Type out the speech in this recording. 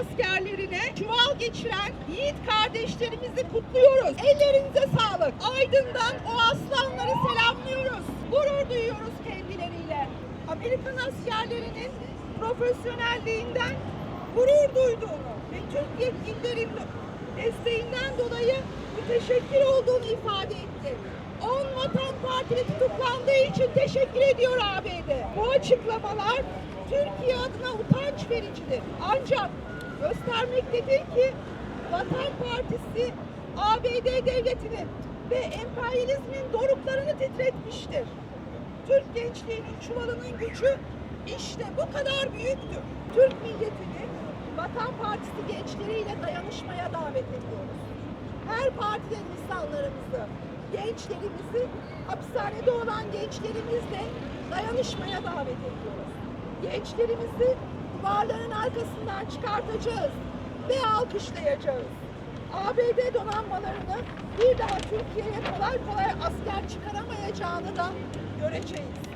askerlerine çuval geçiren yiğit kardeşlerimizi kutluyoruz. Ellerinize sağlık. Aydın'dan o aslanları selamlıyoruz. Gurur duyuyoruz kendileriyle. Amerikan askerlerinin profesyonelliğinden gurur duyduğunu ve Türk yetkililerin desteğinden dolayı müteşekkir olduğunu ifade etti. 10 Vatan Partili tutuklandığı için teşekkür ediyor ABD. Bu açıklamalar Türkiye adına utanç vericidir. Ancak göstermektedir ki Vatan Partisi ABD devletinin ve emperyalizmin doruklarını titretmiştir. Türk gençliğinin çuvalının gücü işte bu kadar büyüktür. Türk milletini Vatan Partisi gençleriyle dayanışmaya davet ediyoruz. Her partiden insanlarımızı, gençlerimizi, hapishanede olan gençlerimizle dayanışmaya davet ediyoruz. Gençlerimizi duvarların arkasından çıkartacağız ve alkışlayacağız. ABD donanmalarını bir daha Türkiye'ye kolay kolay asker çıkaramayacağını da göreceğiz.